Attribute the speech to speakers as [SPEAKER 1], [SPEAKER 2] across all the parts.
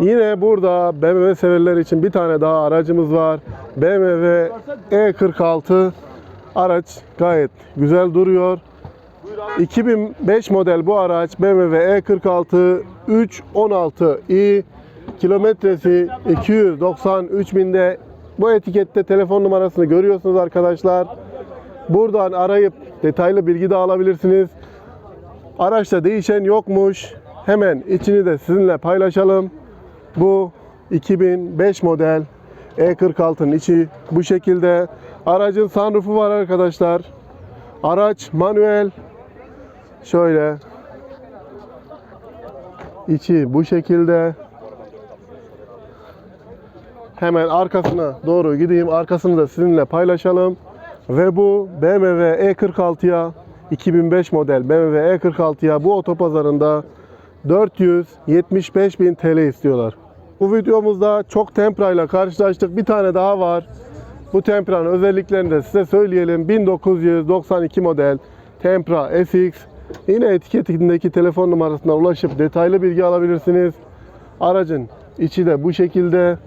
[SPEAKER 1] Yine burada BMW severler için bir tane daha aracımız var. BMW E46 araç gayet güzel duruyor. 2005 model bu araç BMW E46 316i kilometresi 293 binde bu etikette telefon numarasını görüyorsunuz arkadaşlar. Buradan arayıp detaylı bilgi de alabilirsiniz. Araçta değişen yokmuş. Hemen içini de sizinle paylaşalım. Bu 2005 model E46'nın içi bu şekilde. Aracın sunroofu var arkadaşlar. Araç manuel. Şöyle. İçi bu şekilde. Hemen arkasına doğru gideyim. Arkasını da sizinle paylaşalım. Ve bu BMW E46'ya 2005 model BMW E46'ya bu otopazarında 475 bin TL istiyorlar. Bu videomuzda çok Tempra ile karşılaştık. Bir tane daha var. Bu Tempra'nın özelliklerini de size söyleyelim. 1992 model Tempra SX. Yine etiketindeki telefon numarasından ulaşıp detaylı bilgi alabilirsiniz. Aracın içi de bu şekilde.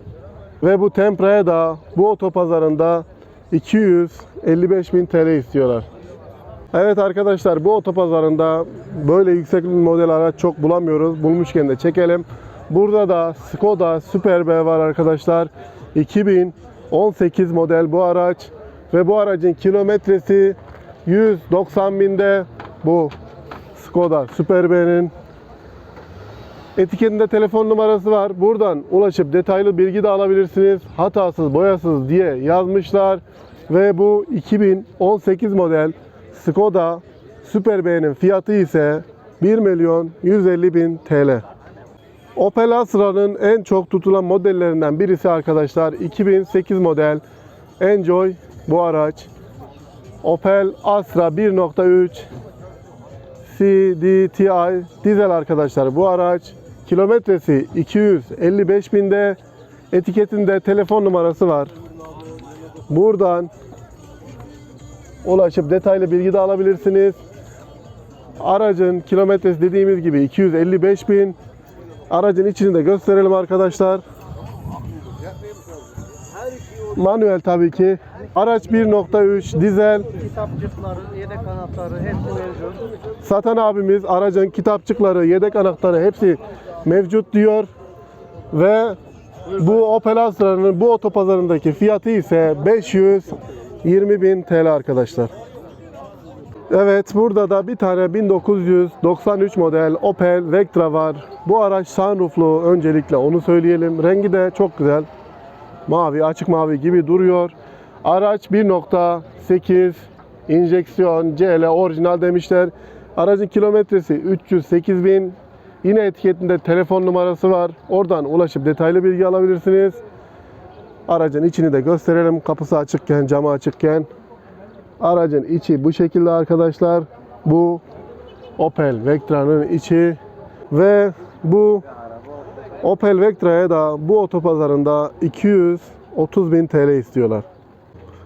[SPEAKER 1] Ve bu Tempra'ya da bu otopazarında 255 bin TL istiyorlar. Evet arkadaşlar bu otopazarında böyle yüksek model araç çok bulamıyoruz. Bulmuşken de çekelim. Burada da Skoda Super B var arkadaşlar. 2018 model bu araç. Ve bu aracın kilometresi 190 binde bu Skoda Super B'nin. Etiketinde telefon numarası var. Buradan ulaşıp detaylı bilgi de alabilirsiniz. Hatasız, boyasız diye yazmışlar. Ve bu 2018 model Skoda Super B'nin fiyatı ise 1 milyon 150 bin TL. Opel Astra'nın en çok tutulan modellerinden birisi arkadaşlar 2008 model Enjoy bu araç. Opel Astra 1.3 CDTI dizel arkadaşlar bu araç. Kilometresi 255 binde. Etiketinde telefon numarası var. Buradan ulaşıp detaylı bilgi de alabilirsiniz. Aracın kilometresi dediğimiz gibi 255 bin. Aracın içini de gösterelim arkadaşlar. Manuel tabii ki. Araç 1.3 dizel.
[SPEAKER 2] Kitapçıkları, yedek anahtarı hepsi mevcut.
[SPEAKER 1] Satan abimiz aracın kitapçıkları, yedek anahtarı hepsi mevcut diyor. Ve bu Opel Astra'nın bu otopazarındaki fiyatı ise 520 bin TL arkadaşlar. Evet burada da bir tane 1993 model Opel Vectra var. Bu araç sunrooflu öncelikle onu söyleyelim. Rengi de çok güzel. Mavi, açık mavi gibi duruyor. Araç 1.8 injeksiyon CL orijinal demişler. Aracın kilometresi 308 bin. Yine etiketinde telefon numarası var. Oradan ulaşıp detaylı bilgi alabilirsiniz. Aracın içini de gösterelim. Kapısı açıkken, camı açıkken. Aracın içi bu şekilde arkadaşlar. Bu Opel Vectra'nın içi ve bu Opel Vectra'ya da bu otopazarında 230 bin TL istiyorlar.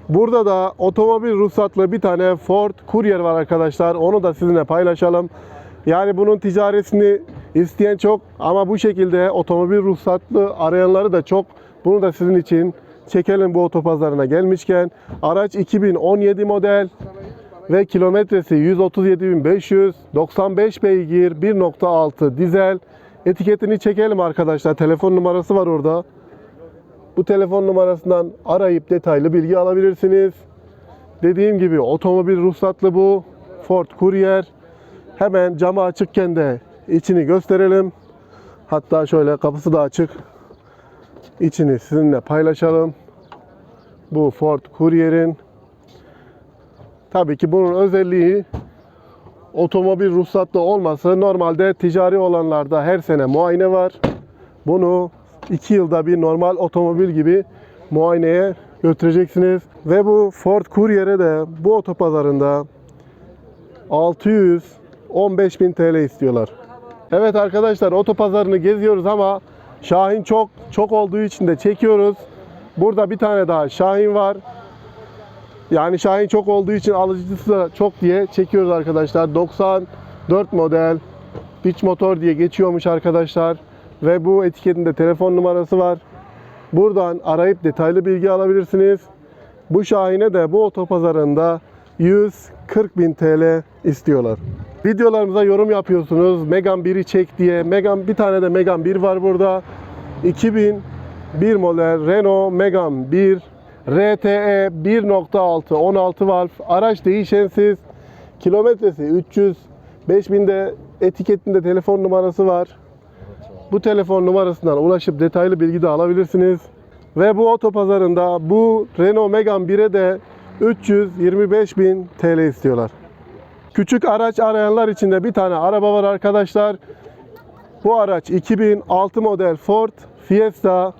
[SPEAKER 1] Burada da otomobil ruhsatlı bir tane Ford Courier var arkadaşlar. Onu da sizinle paylaşalım. Yani bunun ticaretini isteyen çok ama bu şekilde otomobil ruhsatlı arayanları da çok. Bunu da sizin için çekelim bu otopazarına gelmişken. Araç 2017 model ve kilometresi 137.500, 95 beygir, 1.6 dizel. Etiketini çekelim arkadaşlar. Telefon numarası var orada. Bu telefon numarasından arayıp detaylı bilgi alabilirsiniz. Dediğim gibi otomobil ruhsatlı bu. Ford Courier. Hemen camı açıkken de içini gösterelim. Hatta şöyle kapısı da açık. İçini sizinle paylaşalım. Bu Ford Courier'in. Tabii ki bunun özelliği otomobil ruhsatlı olması. Normalde ticari olanlarda her sene muayene var. Bunu 2 yılda bir normal otomobil gibi muayeneye götüreceksiniz. Ve bu Ford Courier'e de bu otopazarında 615 bin TL istiyorlar. Evet arkadaşlar otopazarını geziyoruz ama Şahin çok çok olduğu için de çekiyoruz. Burada bir tane daha Şahin var. Yani Şahin çok olduğu için alıcısı da çok diye çekiyoruz arkadaşlar. 94 model Pitch motor diye geçiyormuş arkadaşlar. ve bu etiketinde telefon numarası var. Buradan arayıp detaylı bilgi alabilirsiniz. Bu Şahin'e de bu otopazarında 140 bin TL istiyorlar. Videolarımıza yorum yapıyorsunuz. Megan 1'i çek diye. Megan bir tane de Megan 1 var burada. 2001 model Renault Megan 1 RTE 1.6 16 valf araç değişensiz kilometresi 300 5000'de etiketinde telefon numarası var. Bu telefon numarasından ulaşıp detaylı bilgi de alabilirsiniz. Ve bu otopazarında bu Renault Megane 1'e de 325.000 TL istiyorlar. Küçük araç arayanlar için de bir tane araba var arkadaşlar. Bu araç 2006 model Ford Fiesta.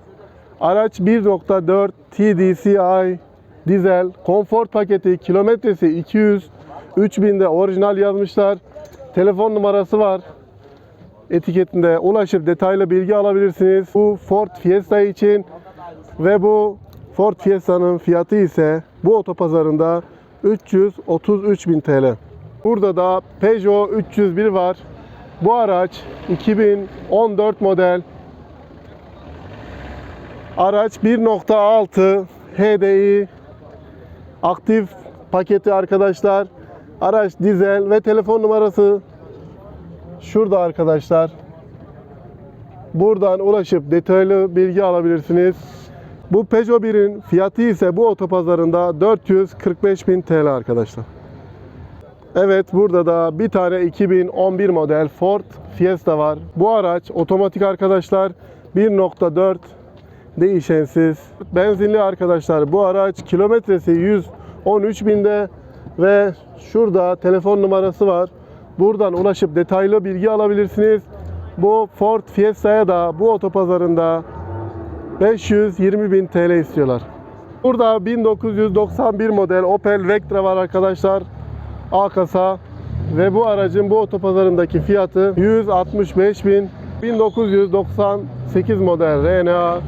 [SPEAKER 1] Araç 1.4 TDCi dizel konfor paketi kilometresi 200 3000'de orijinal yazmışlar. Telefon numarası var etiketinde ulaşıp detaylı bilgi alabilirsiniz. Bu Ford Fiesta için ve bu Ford Fiesta'nın fiyatı ise bu otopazarında 333.000 TL. Burada da Peugeot 301 var. Bu araç 2014 model. Araç 1.6 HDI aktif paketi arkadaşlar. Araç dizel ve telefon numarası şurada arkadaşlar. Buradan ulaşıp detaylı bilgi alabilirsiniz. Bu Peugeot 1'in fiyatı ise bu otopazarında 445.000 TL arkadaşlar. Evet burada da bir tane 2011 model Ford Fiesta var. Bu araç otomatik arkadaşlar 1.4 değişensiz. Benzinli arkadaşlar bu araç kilometresi 113 binde ve şurada telefon numarası var. Buradan ulaşıp detaylı bilgi alabilirsiniz. Bu Ford Fiesta'ya da bu otopazarında 520 bin TL istiyorlar. Burada 1991 model Opel Vectra var arkadaşlar. A kasa ve bu aracın bu otopazarındaki fiyatı 165 bin. 1998 model RNA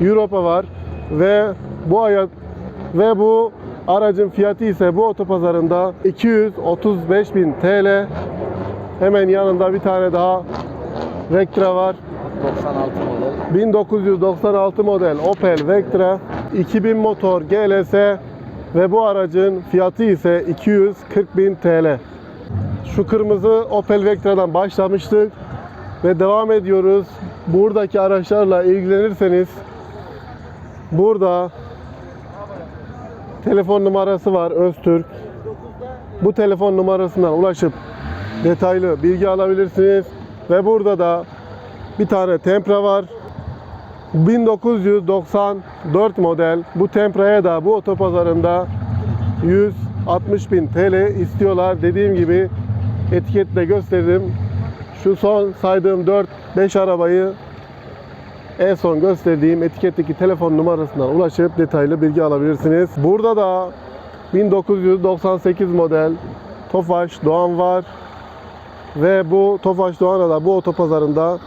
[SPEAKER 1] Europa var ve bu aya ve bu aracın fiyatı ise bu otopazarında 235 bin TL. Hemen yanında bir tane daha Vectra var.
[SPEAKER 2] 96 model.
[SPEAKER 1] 1996 model Opel Vectra 2000 motor GLS ve bu aracın fiyatı ise 240 bin TL. Şu kırmızı Opel Vectra'dan başlamıştık ve devam ediyoruz. Buradaki araçlarla ilgilenirseniz burada telefon numarası var Öztürk. Bu telefon numarasından ulaşıp detaylı bilgi alabilirsiniz. Ve burada da bir tane Tempra var. 1994 model bu Tempra'ya da bu otopazarında 160 bin TL istiyorlar. Dediğim gibi etiketle gösterdim. Şu son saydığım 4-5 arabayı en son gösterdiğim etiketteki telefon numarasından ulaşıp detaylı bilgi alabilirsiniz. Burada da 1998 model Tofaş Doğan var. Ve bu Tofaş Doğan'a da bu otopazarında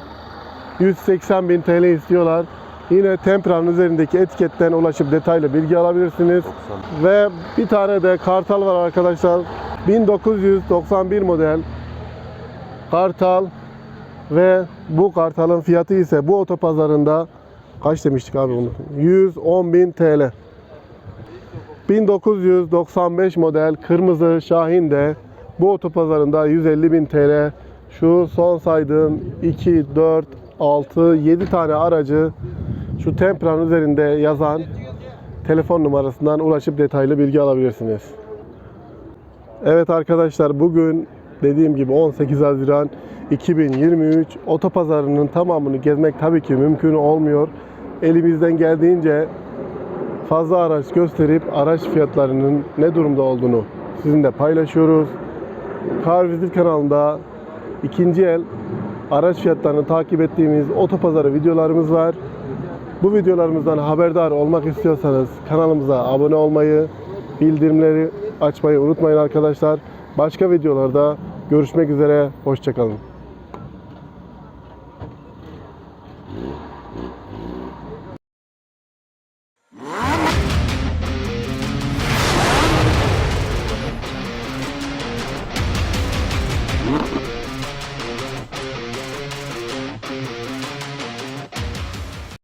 [SPEAKER 1] 180 bin TL istiyorlar. Yine Tempra'nın üzerindeki etiketten ulaşıp detaylı bilgi alabilirsiniz. Ve bir tane de Kartal var arkadaşlar. 1991 model Kartal ve bu Kartal'ın fiyatı ise bu otopazarında kaç demiştik abi bunu? 110 bin TL. 1995 model kırmızı Şahin de bu otopazarında 150 bin TL. Şu son saydığım 2, 4, 6, 7 tane aracı şu Tempra'nın üzerinde yazan telefon numarasından ulaşıp detaylı bilgi alabilirsiniz. Evet arkadaşlar bugün dediğim gibi 18 Haziran 2023 otopazarının tamamını gezmek tabii ki mümkün olmuyor. Elimizden geldiğince fazla araç gösterip araç fiyatlarının ne durumda olduğunu sizinle paylaşıyoruz. Car Visit kanalında ikinci el araç fiyatlarını takip ettiğimiz otopazarı videolarımız var. Bu videolarımızdan haberdar olmak istiyorsanız kanalımıza abone olmayı, bildirimleri açmayı unutmayın arkadaşlar. Başka videolarda görüşmek üzere, hoşçakalın.